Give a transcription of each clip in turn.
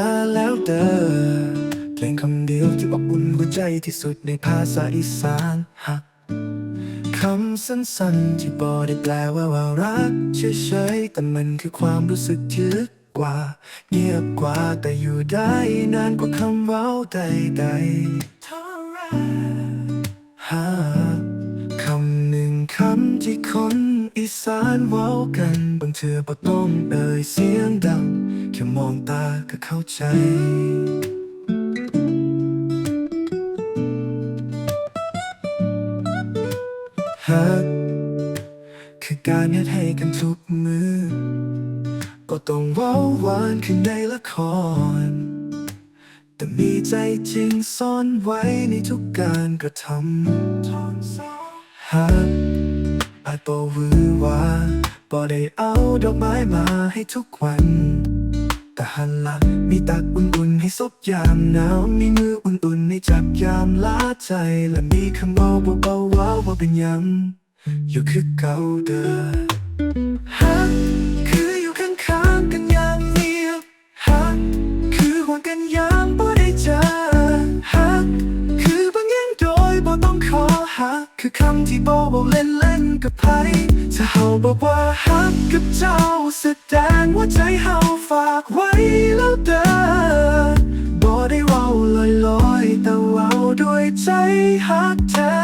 าแล้วเด้อเพลงคำเดียวที่อบอุ่นหัวใจที่สุดในภาษาอีสานฮักคำสั้นๆที่บอได้แปลว่าว่ารักเฉยๆแต่มันคือความรู้สึกที่ลึกกว่า เงียบกว่าแต่อยู่ได้นานกว่าคำเว้าใดๆเท่าไรหาคำหนึ่งคำที่คน สานเว้ากัน บางเธอบ่ต้องเอ่ยเสียงดัง แค่มองตาก็เข้าใจฮักคือการเฮ็ดให้กันทุกมือ ก็ต้องว้าหวานขึ้นในละคร แต่มีใจจริงซ่อนไว้ในทุกการกระทำฮัก อาจบ่หวือหวาบ่ได้เอาดอกไม้มาให้ทุกวัน แต่หันหลังมีตักอุ่นๆให้ซบยามหนาวมีมืออุ่นๆให้จับยามล้าใจ และมีคำเบาเบาๆว้าวว่าเป็นยังอยู่คือเก่าเด้อฮักคืออยู่ข้างๆกันยางเงียบฮักคือห่วงกันยาม คือคำที่บ่เบาเล่นๆกับไผถ้าเฮาบอกว่าฮักกับเจ้าแสดงว่าใจเฮาฝากไว้แล้วเด้อบ่ได้เว้าลอยๆแต่เว้าด้วยใจฮักแท้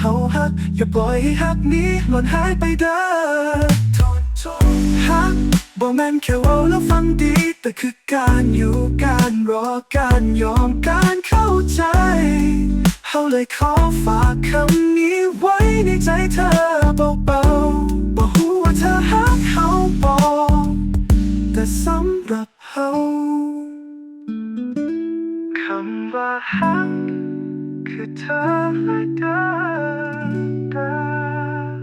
เฮาฮัก อย่าปล่อยให้ฮักนี้หล่นหายไปเด้อโทษโทษฮักบ่แม่นแค่ว่าแล้วฟังดี แต่คือการอยู่การรอการยอมการเข้าใจเฮาเลยขอฝากคำนี้ไว้ในใจเธอเบาๆบอกหูว่าเธอฮักเฮาบอกแต่สำหรับเฮาคำว่าฮัก คือเธอและเดินเดิน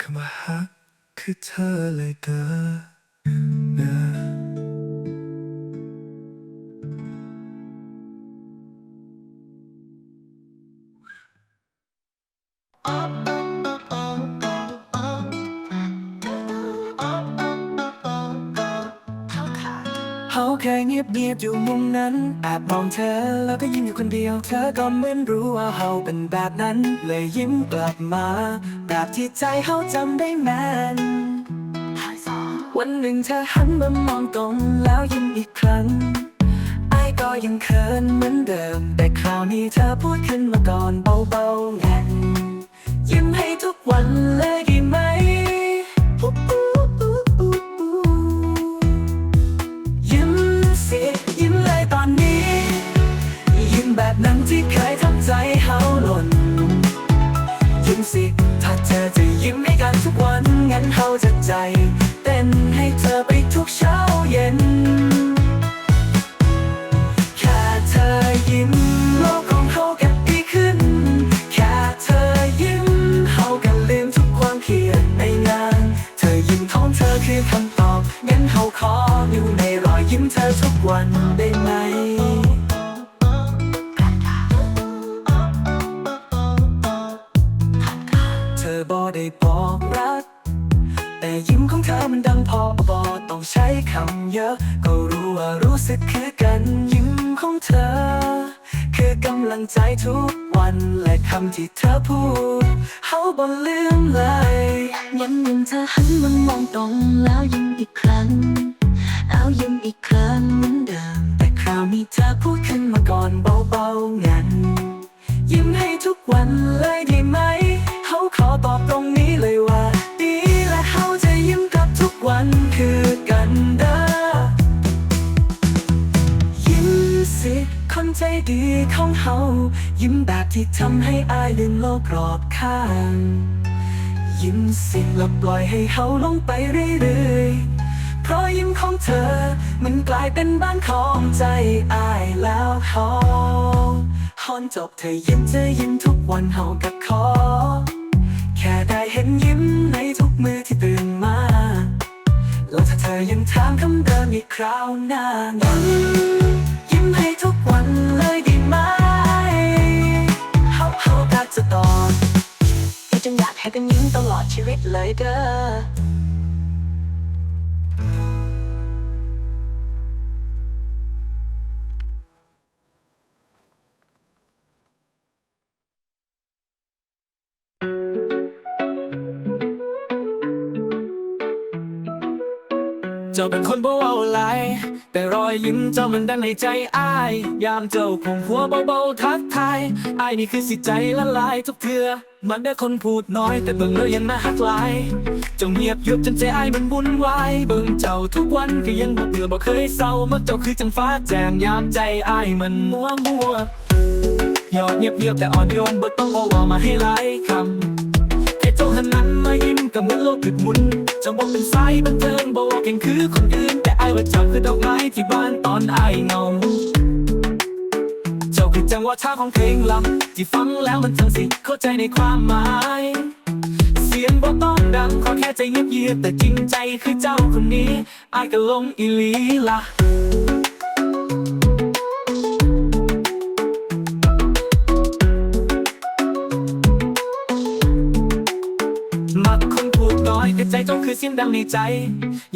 คำว่าฮักคือเธอเลยเด้อเด้อ นั้นแอบมองเธอแล้วก็ยิ้มอยู่คนเดียว เธอก็เหมือนรู้ว่าเขาเป็นแบบนั้น เลยยิ้มกลับมาแบบที่ใจเขาจำได้แม่นวันหนึ่งเธอหันมามองตรงแล้วยิ้มอีกครั้งไอ้ก็ยังเขินเหมือนเดิม แต่คราวนี้เธอพูดขึ้นมาก่อนเบาๆแง่นยิ้มให้ทุกวันเลย ใจ เขาบ่ลืมเลยยังยังเธอหันมามองตรงแล้วยิ้มอีกครั้งแล้วยิ้มอีกครั้งเหมือนเดิม แต่คราวนี้เธอพูดขึ้นมาก่อนเบาๆงั้น ยิ้มให้ทุกวันเลยได้ไหม เขาขอตอบตรงนี้เลยว่า ดีและเขาจะยิ้มกลับทุกวันคือกันเด้อยิ้มสิคนใจดีของเฮา ยิ้มแบบที่ทำให้อายลืมโลกรอบข้าง ยิ้มสิแล้วปล่อยให้เฮาลงไปเรื่อยๆ เพราะยิ้มของเธอ มันกลายเป็นบ้านของใจอายแล้วขอฮอนจบเธอยิ้มเธอยิ้มทุกวันเฮากับขอ แค่ได้เห็นยิ้มในทุกมือที่ตื่นมาแล้วถ้าเธอยังถามคำเดิมอีกคราวหน้ายิ้มยิ้มให้ทุกวันเลยด้ไหม จนอยากให้เป็นยิ้มตลอดชีวิตเลยเด้อ จ้าเป็นคนบ่เว้าหลายแต่รอยยิ้มเจ้ามันดังในใจอ้าย ยามเจ้าผมหัวเบาๆทักทายอ้ายนี่คือสิใจละลายทุกเทือมันได้คนพูดน้อย แต่เบิ่งแล้วยังน่าฮักหลายเจ้าเงียบยุบจนใจอ้ายมันวุ่นวายเบิ่งเจ้าทุกวันก็ยังบ่เบื่อบ่เคยเศร้าเมักเจ้าคือจังฟ้าแจงยามใจอ้ายมันมัวมัวยอดเงียบเงียบแต่อ่อนโยนบ่ต้องเอาว่ามาให้หลายคำ กับเหมือนโลกหยุดหมุนจะบอกเป็นสายบันเทิงบอกเก่งคือคนอื่น แต่ไอ้ายว่าเจ้าคือดอกไม้ที่บ้านตอนไอ้เงาเจ้าคือจังหวะท่าของเพลงลำที่ฟังแล้วมันทั้งสิเข้าใจในความหมาย เสียงบอกต้องดังขอแค่ใจเงียบเยียบแต่จริงใจคือเจ้าคนนี้ไอ้ายก็ลงอีลีละมั คือเสียงดังในใจ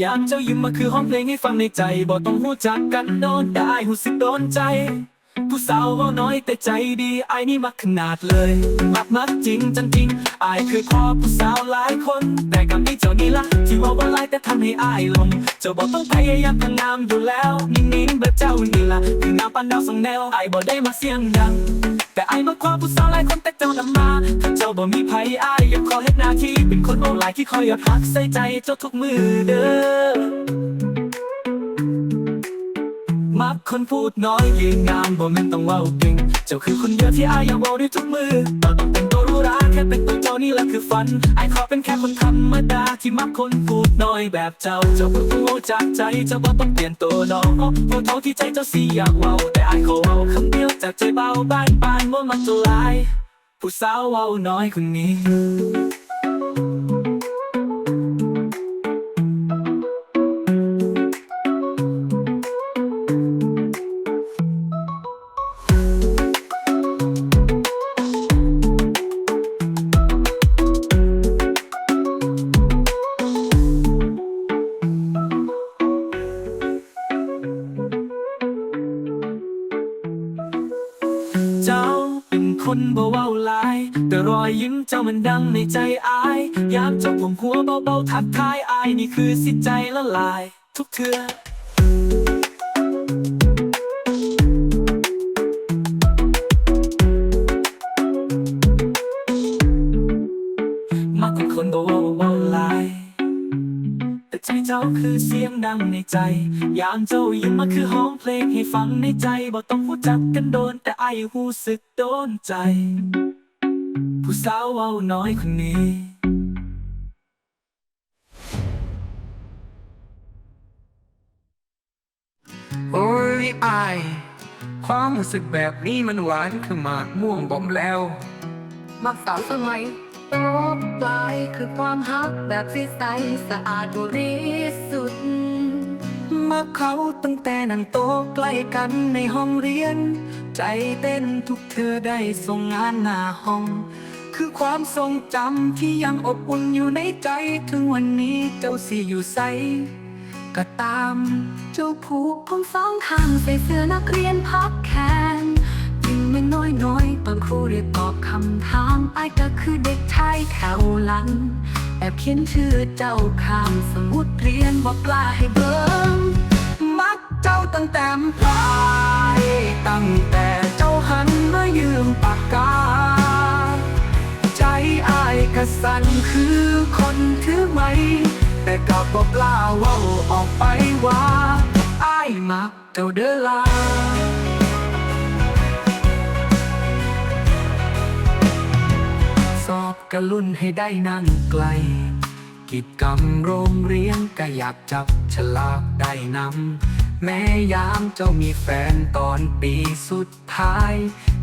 ยามเจ้ายิ้มมาคือห้องเพลงให้ฟังในใจบอกต้องหูจักกันโดนได้หูสึกโดนใจ ผู้สาวว่าน้อยแต่ใจดีไอ้ายนี่มักขนาดเลยมักมักจริงจังจริงไอ้ายคือพ่อผู้สาวหลายคน แต่กับนี่เจ้านี่ละที่ว่าว่าไล่แต่ทำให้อายลงเจ้าบอกต้องพยายามทำงามอยู่แล้วนิ่งๆแบบเจ้านี่ละคืองามปันดาวสองแนวไอ้ายบอกได้มาเสียงดัง แต่ไอ้มาความผู้สาวหลายคนแต่เจ้านำมาถ้าเจ้าบ่มีภัยอ้อยากขอเฮ็ดหน้าที่เป็นคนโอหลายที่คอยหยอดพักใส่ใจเจ้าทุกมือเด้อมักคนพูดน้อยยืนงามบ่แม่นต้องเว้าเก่ง เจ้าคือคนเดียวที่อายอยากเว้าด้วยทุกมือต่ต้องเป็นตัวรู้ราแค่เป็นตัวานี่แหละคือฝันไอขอเป็นแค่คนธรรมดาที่มักคนพูดน้อยแบบเจ้า เจ้าเป็นผู้โง่จากใจเจ้าบ่ต้องเปลี่ยนตัวน้องเพราะเท่าที่ใจเจ้าสีอยากเว้าแต่ไอขอเว้าคำเดียวจากใจเบาบานปานว่ามันจะลายผู้สาวเว้าน้อยคนนี้ ในใจอาย ยามเจ้าผมหัวเบาๆทักทายอายนี่คือสิใจละลาย ทุกเทือมักเป็นคนบ่เว้าวาลายแต่ใจเจ้าคือเสียงดังในใจ ยามเจ้ายิ้มมาคือห้องเพลงให้ฟังในใจบ่ต้องรู้จักกันโดน แต่ไอหูสึกโดนใจ ผู้สาวเว้าน้อยคนนี้โอ้ยอายความรู้สึกแบบนี้มันหวานคือหมากม่วงบ่มแล้ว มักสาวสมัยตบปลายคือความฮักแบบใสสะอาดบริสุทธิ์ มาเขาตั้งแต่นั่งโต๊ะใกล้กันในห้องเรียน ใจเต้นทุกเธอได้ส่งงานหน้าห้อง คือความทรงจำที่ยังอบอุ่นอยู่ในใจ ถึงวันนี้เจ้าสิอยู่ใสก็ตาม เจ้าผูกผมสองข้างใส่เสื้อนักเรียนพับแขนยิ้มไม่น้อยน้อยๆตอนครูเรียกตอบคำถามไอ้ก็คือเด็กชายแถวหลัง แอบเขียนชื่อเจ้าข้ามสมุดเรียนบอกกล้าให้เบิ่งมักเจ้าตั้งแต่ปลายตั้งแต่เจ้าหันมายืมปากกา ใจอายกะสันคือคนถือไหม แต่ก็บอกกล้าเว่าออกไปว่าอายมักเจ้าเด้อลา อบกะลุ่นให้ได้นั่งไกล กิจกรรมโรงเรียนก็อยากจับฉลากได้นำแม้ยามเจ้ามีแฟนตอนปีสุดท้าย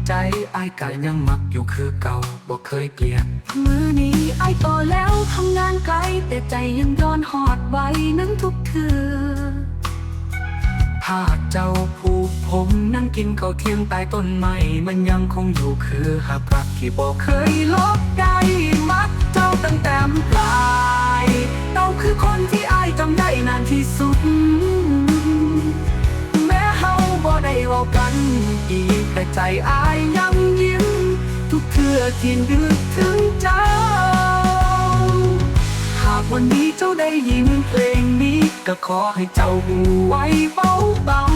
ใจไอายก็ยังมักอยู่คือเก่าบ่เคยเปลี่ยน มือนี้ไอายโตแล้วทำงานไกล แต่ใจยังย้อนหอดไว้นั้นทุกเทือภาเจ้าผูก ผมนั่งกินข้าวเที่ยงใต้ต้นไม้มันยังคงอยู่คือหักรักที่บอกเคยลบได้มักเจ้าตั้งแต่ปลายเจ้าคือคนที่อายจำได้นานที่สุด แม้เฮาบ่ได้เว้ากันอีกแต่ใจอายยังยิ้ม ทุกเทื่อที่นึกถึงเจ้า หากวันนี้เจ้าได้ยินเพลงนี้ก็ขอให้เจ้าหูไว้เบาเบา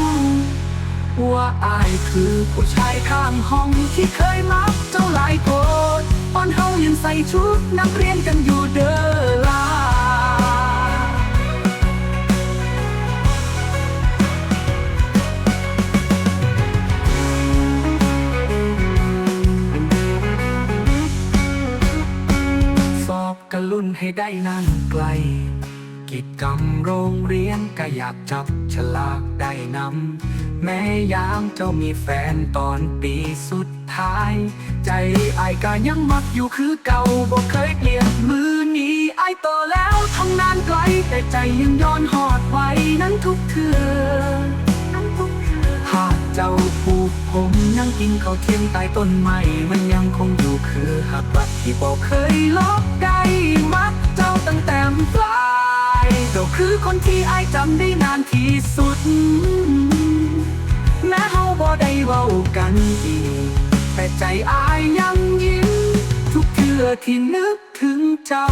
ว่าอายคือผู้ชายข้างห้องที่เคยมักเจ้าหลายคนตอนเฮายังใส่ชุดนักเรียนกันอยู่เด้อลาสอบกะลุ่นให้ได้นั่งไกล กิจกรรมโรงเรียนก็อยากจับฉลากได้นำ แม้ยามเจ้ามีแฟนตอนปีสุดท้าย ใจไอ้ายก็ยังมักอยู่คือเก่าบ่เคยเปลี่ยนมือนี้ไอ้โตแล้วทำงานไกล แต่ใจยังย้อนหอดไว้นั้นทุกเทือนั้นทุกเทือหากเจ้าผูกผมนั่งกินข้าวเที่ยงใต้ต้นไม้มันยังคงอยู่คือหักรักที่บอกเคยลบได้มักเจ้าตั้งแต่ปลายเจ้าคือคนที่ไอ้จำได้นานที่สุด แม้เฮาบ่ได้เว้ากันอีกแต่ใจอายยังยิ้ม ทุกเทื่อที่นึกถึงเจ้า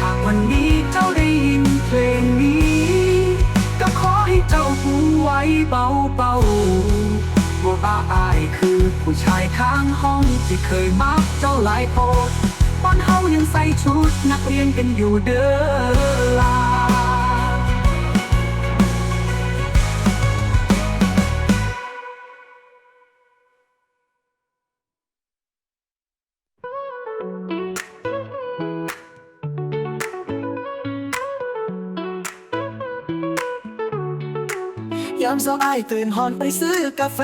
หากวันนี้เจ้าได้ยินเพลงนี้ ก็ขอให้เจ้าหูไว้เบาเบาๆว่าบ้าอายคือผู้ชายข้างห้องที่เคยมักเจ้าหลายโพดตอนเฮายังใส่ชุดนักเรียนกันอยู่เด้อลาามเช้าไอตื่นหอนไปซื้อกาแฟ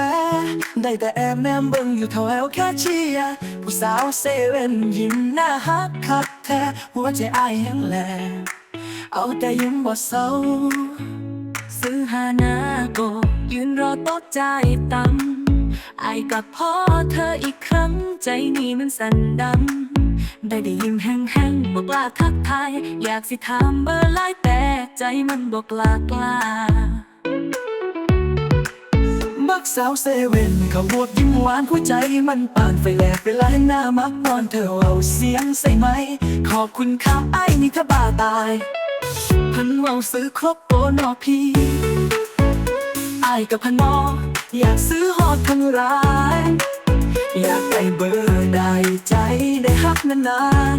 ได้แต่แอบแนมเบิ่งอยู่แถวแอลแคชเชียร์ผู้สาวเซเว่นยิ้มหน้าฮักคักแท้หัวใจไอแห้งแลเอาแต่ยิ้มบ่เศร้าซื้อหานาโกยืนรอโต๊ะใจายตังไอกับพ่อเธออีกครั้ง ใจนี่มันสั่นดังได้ได้ยิ้มแห้งๆบอกลาทักทาย อยากสิถามเบอร์ไลน์แต่ใจมันบอกกลากลา มักสาวเซเว่นเขาบวกยิ้มหวานหัวใจมันปานไฟแลบเวลาหน้ามักนอนเธอเอาเสียงใส่ไหม ขอบคุณครับไอ้นี่ถ้าบ้าตาย พันเว่าซื้อครบโตนอพี่ไอ้กับพันนอ อยากซื้อหอดทั้งร้านอยากได้เบอร์ได้ใจได้ฮักนาน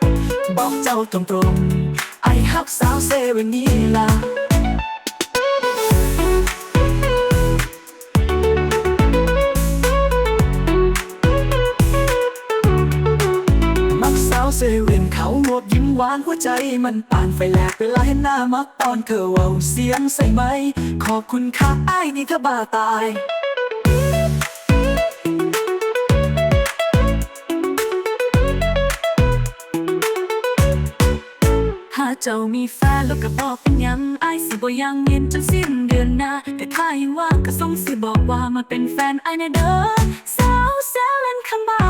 ๆ บอกเจ้าตรงๆไอ้ฮักสาวเซเว่นนี่ล่ะ เซเว่นเขาหมวกยิ้มหวานหัวใจมันปานไฟแลบเวลาเห็นหน้ามักตอนเธอเว้าเสียงใส่ไหม ขอบคุณค่ะไอ้ายนี่ถ้าบ้าตายถ้าเจ้ามีแฟนแล้วก็บอกเป็นยังไอ้สิบ่ยังเย็นจนสิ้นเดือนหน้าแต่ถ้ายังว่างก็ส่งสิบอกว่ามาเป็นแฟนไอ้ายแน่เด้อสาวแซวเล่นคำบ่า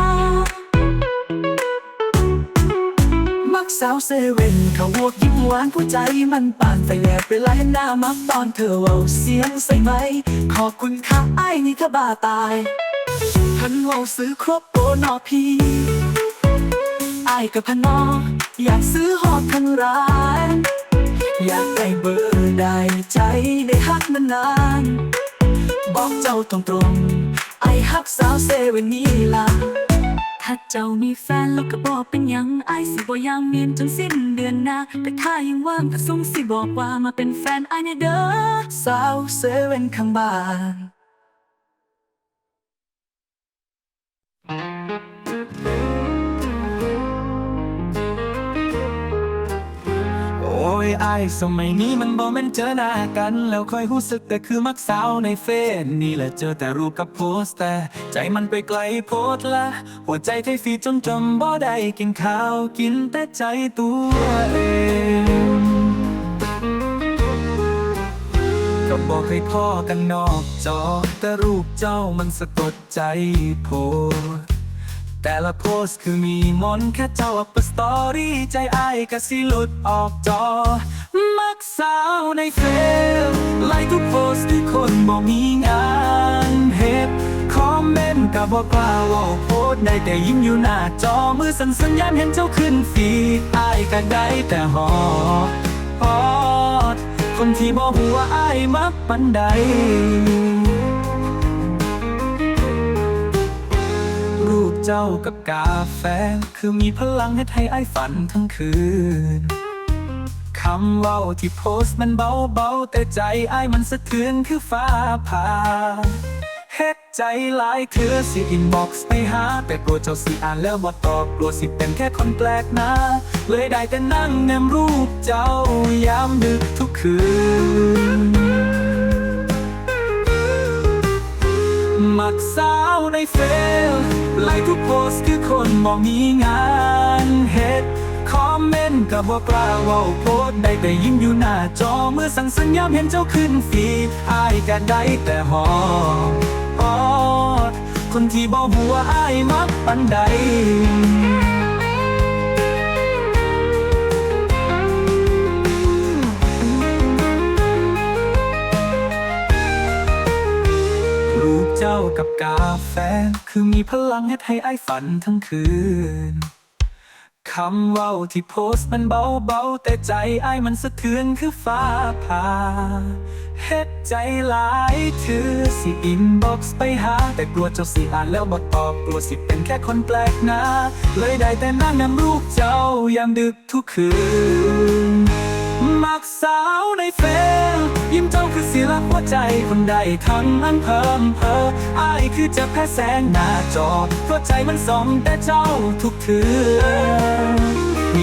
กสาวเซเว่นเขาวกยิ้มหวานหัวใจมันปานไฟแลบเวลาเห็นหน้ามักตอนเธอเว้าเสียงใส่ไหม ขอบคุณค่ะไอ้นี่ถ้าบ้าตายคันเว่าซื้อครบโปนอพี่อายกับพนออยากซื้อหอบทั้งร้าน อยากได้เบอร์ได้ใจได้ฮักนานๆบอกเจ้าตรงๆไอฮักสาวเซเว่นนี่ล่ะ ถ้าเจ้ามีแฟนแล้วก็บอกเป็นยังไอสิบ่ยางเมียนจนสิ้นเดือนหน้าแต่ถ้ายังว่างก็ส่งสิบอกว่ามาเป็นแฟนไอเนี่ยเด้อสาวเซเว่นข้างบ้าน ยไอสมัยนี้มันบ่แม่นเจอหน้ากัน แล้วค่อยรู้สึกแต่คือมักสาวในเฟซนี่แหละเจอแต่รูปกับโพสต์แต่ ใจมันไปไกลโพสละ หัวใจไทยฟีจนจำบ่ได้กินข้าวกินแต่ใจตัวเองก็บอกให้พ่อกันนอกจอ แต่รูปเจ้ามันสะกดใจโพส แต่ละโพสคือมีมนแค่เจ้าอัปสตอรี่ใจอายก็สิหลุดออกจอ มักสาวในเฟซไลค์ทุกโพสที่คนบอกมีงานเฮ็ดคอมเมนต์ก็บอกกล้าว่าโพสได้แต่ยิ้มอยู่หน้าจอมือสั่นสัญญาณเห็นเจ้าขึ้นฟีดอายก็ได้แต่หอพอดคนที่บอกหัวอายมักปันใด เจ้ากับกาแฟ คือมีพลังให้ไทยไอ้ฝันทั้งคืน คำว้าที่โพสต์มันเบาๆ แต่ใจไอ้มันสะเทือนคือฟ้าผ่าเฮ็ดใจหลายเถือสิอินบ็อกซ์ไปหา แต่กลัวเจ้าสิอ่านแล้วบ่ตอบกลัวสิเป็นแค่คนแปลกหน้าเลยได้แต่นั่งแนมรูปเจ้ายามดึกทุกคืน มักสาวในเฟลไลค์ทุกโพสต์คือคนบอกมีงานเฮ็ดคอมเมนต์กับว่ากล้าว่าโพสต์ได้แต่ยิ้มอยู่หน้าจอเมื่อสั่งสัญญาณเห็นเจ้าขึ้นฟีดอายก็ได้แต่หอปอดคนที่บ่หัวาอายมักปันใด เจ้ากับกาแฟ คือมีพลังให้ไทยไอ้ายฝันทั้งคืน คำเว้าที่โพสต์มันเบาๆ แต่ใจไอ้ายมันสะเทือนคือฟ้าผ่าเฮ็ดใจหลายถือสิอินบ็อกซ์ไปหา แต่กลัวเจ้าสิอ่านแล้วบ่ตอบกลัวสิเป็นแค่คนแปลกหน้าเลยได้แต่นั่งนำรูปเจ้ายามดึกทุกคืน มักสาวในเฟซ คือศิลปหัวใจคนใดทั้งอันเพิ่มเพออายคือจะแพ้แสงหน้าจอเพราะใจมันส่องแต่เจ้าทุกเถือ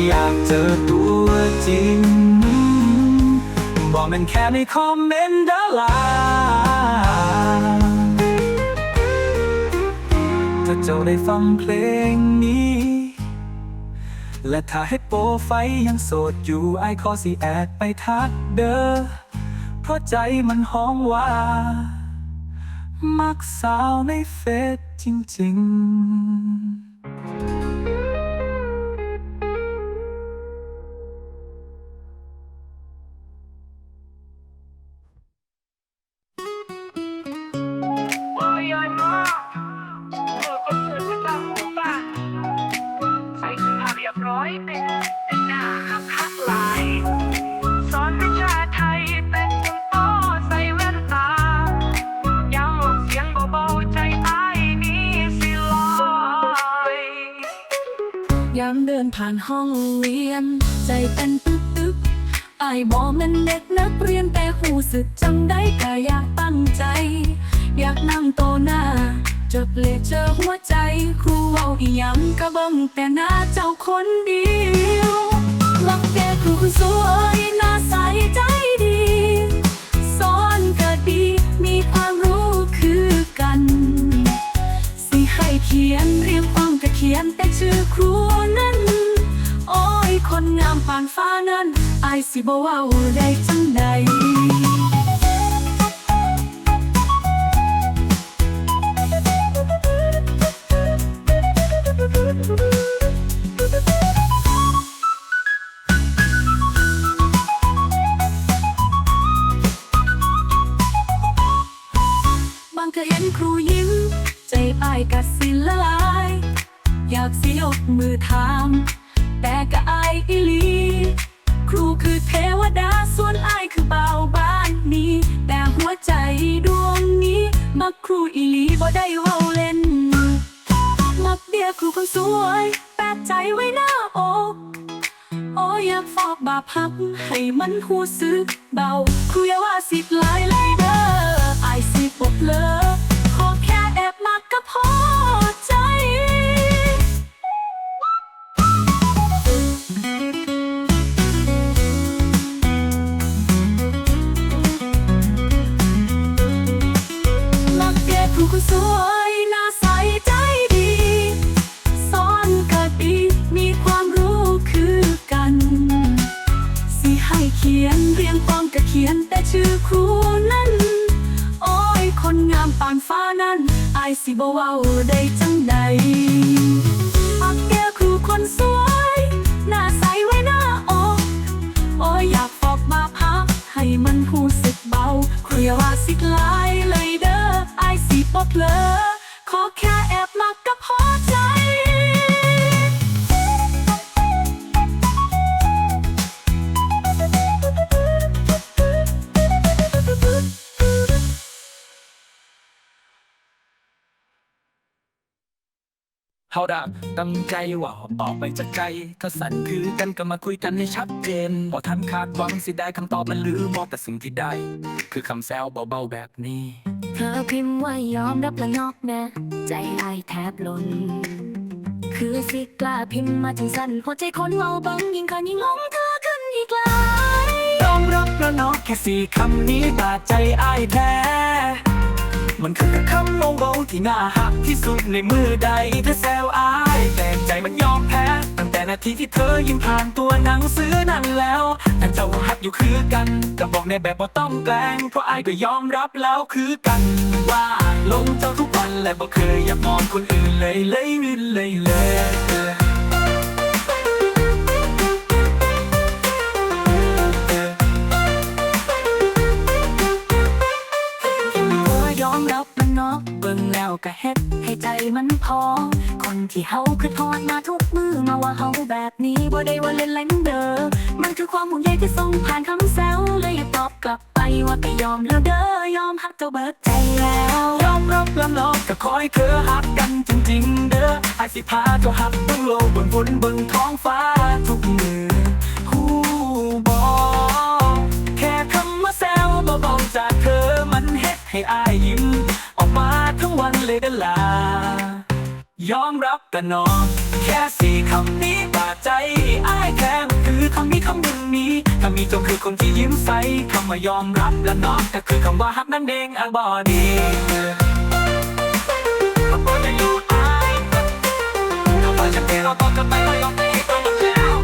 อยากเจอตัวจริงบอกมันแค่ในคอมเมนต์ดาราถ้าเจ้าได้ฟังเพลงนี้ และถ้าให้โปรไฟล์ยังโสดอยู่ไอายขอสิแอดไปทักเด้อ เพราะใจมันห้องว่า มักสาวในเฟซจริง ๆ ห้องเรียน ใจเต้นตึกตึกไอ้าบอกมันเด็กนักเรียนแต่หูสึกจังได้ก็อยากตั้งใจ อยากนั่งโตหน้าจบเลเจอหัวใจครูเอาอีหยังก็เบิงแต่หน้าเจ้าคนเดียว อายสิบ่ มักครูอีหลีบ่ได้เว้าเล่น มักเดียครูคนสวย แปดใจไว้หน้าอกโอ้อยากฟอกบาพัก ให้มันหูซึกเบา ครูอย่าว่าสิบหลายเลยเด้อไอสิบกเลยขอแค่แอบมักก็พอ งามปานฟ้านั้นอายสิบ่เว้าได้จังใด เฮาดักตั้งใจว่าออกไปจากใจถ้าสั่นคือกันก็มาคุยกันให้ชัดเจนบ่ทันคาดหวังสิได้คำตอบมันหรือบอกแต่สิ่งที่ได้ คือคำแซวเบาๆแบบนี้ เธอพิมพ์ว่ายอมรับละนอกแม่ใจอายแทบหล่นคือสิกล้าพิมพ์มาจังสั้นหัวใจคนเมาบังยิ่งคันยิ่งงงเธอขึ้นอีกหลายยอมรับล้วเนาะแค่สี่คำนี้บาดใจอายแท้ มันคือคำโง่ๆที่น่าหักที่สุดในมือใดเธอแซวอายแต่ใจมันยอมแพ้ ตั้งแต่นาทีที่เธอยิ้มผ่านตัวหนังสือนั้นแล้วแต่เจ้าหักอยู่คือกันก็บอกในแบบว่าต้องแกล้งเพราะอ้ายก็ยอมรับแล้วคือกัน ว่าลงเจ้าทุกวันและบ่เคยอยากมองคนอื่นเลยเลยเลยเลย เบิ่งแล้วก็เฮ็ดให้ใจมันพอ คนที่เฮาคือทอดมาทุกมือมาว่าเฮาแบบนี้บ่ได้ว่าเล่นเล่นเด้อมันคือความห่วงใยที่ส่งผ่านคำแซวเลยอยาตอบกลับไปว่าก็ยอมแล้วเด้อยอมฮักเจ้าเบิดใจแล้วยอมรับแล้วเนาะก็คอยเธอหักกันจริงๆเด้อไอสิพาเจ้าหักเบิ่งโลกบิ่งฝนเบิ่งท้องฟ้าทุกมือฮู้บอกแค่คำว่าแซวเบาๆจากเธอมันเฮ็ดให้อายยิ้ม เลยเด้อล่ะยอมรับกันเนาะแค่สี่คำนี้บาดใจอายแค่มันคือคำนี้คำหนึ่งนี้ถ้ามีเจ้าคือคนที่ยิ้มใสคำว่ายอมรับแล้วเนาะก็คือคำว่าฮักนั่นเองอะบอดีขอบคุณที่อยู่ไอขอบคุณที่เป็นเราต่อกันไปเรายอมให้ตัวหมดแล้ว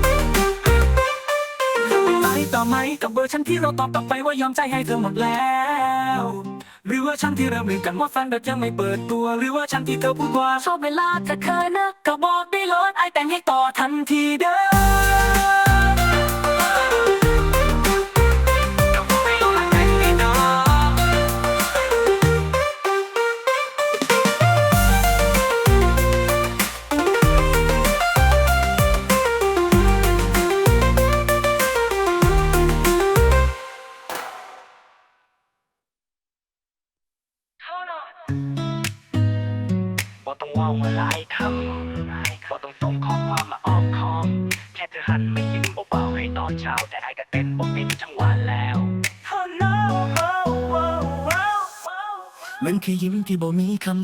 ไปต่อไหมกับเวอร์ชันที่เราตอบกลับไปว่ายอมใจให้เธอหมดแล้ว หรือว่าฉันที่เริ่มลืมกันว่าแฟนแบบยังไม่เปิดตัว หรือว่าฉันที่เธอพูดว่าชอบเวลาจะเคยนะก็บอกได้เลยไอแต่งให้ต่อทันทีเด้อ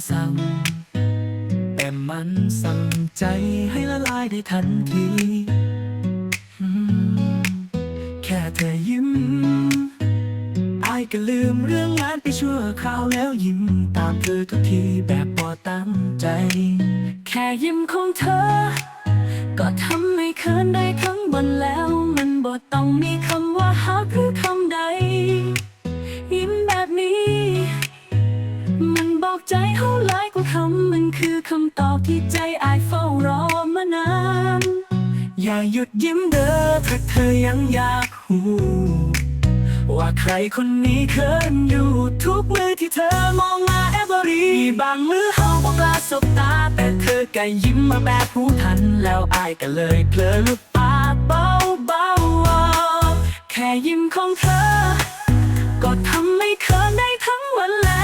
สั่งแต่มันสั่งใจให้ละลายได้ทันที แค่เธอยิ้มไอายก็ลืมเรื่องงานไปชั่วคราวแล้วยิ้มตามเธอทุกทีแบบบ่ตั้งใจ แค่ยิ้มของเธอ ก็ทำให้เขินได้ทั้งวันแล้ว มันบ่ต้องมีคำว่าฮักหรือคำใด ใจเท่าหลายกว่าคำมันคือคำตอบที่ใจอายเฝ้ารอมานาน อย่าหยุดยิ้มเด้อถ้าเธอยังอยากหูว่าใครคนนี้เขินอยู่ทุกมือที่เธอมองมาแอบรีมีบางมือเฮาบอกลาสบตา แต่เธอก็ยิ้มมาแบบหูทัน แล้วอายก็เลยเพลอลุกปากเบาเบาแค่ยิ้มของเธอ ก็ทำให้เขินได้ทั้งวันแล้ว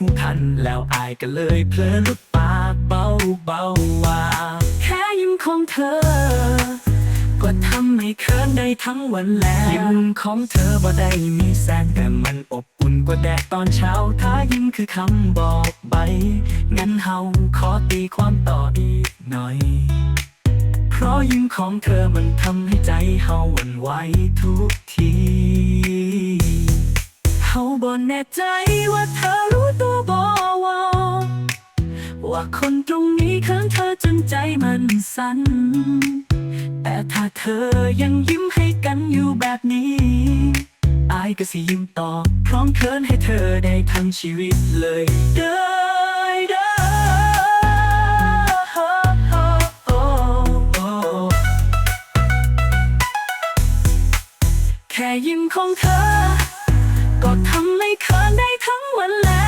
มาแบบหูทัน แล้วอายก็เลยเพลอลุกปากเบาเบาว่าแค่ยิ้มของเธอ ก็ทำให้เขินได้ทั้งวันแล้วยิ้มของเธอบ่ได้มีแสงแต่มันอบอุ่นกว่าแดดตอนเช้าถ้ายิ้มคือคำบอกใบงั้นเฮาขอตีความต่ออีกหน่อยเพราะยิ้มของเธอมันทำให้ใจเฮาหวั่นไหวทุกที เขาบ่แน่ใจว่าเธอรู้ตัวบ่ว่าว่าคนตรงนี้ข้างเธอจนใจมันสั่นแต่ถ้าเธอยังยิ้มให้กันอยู่แบบนี้อายก็สิยิ้มตอบพร้อมเคินให้เธอได้ทั้งชีวิตเลยเด้อแค่ยิ้มของเธอ one love.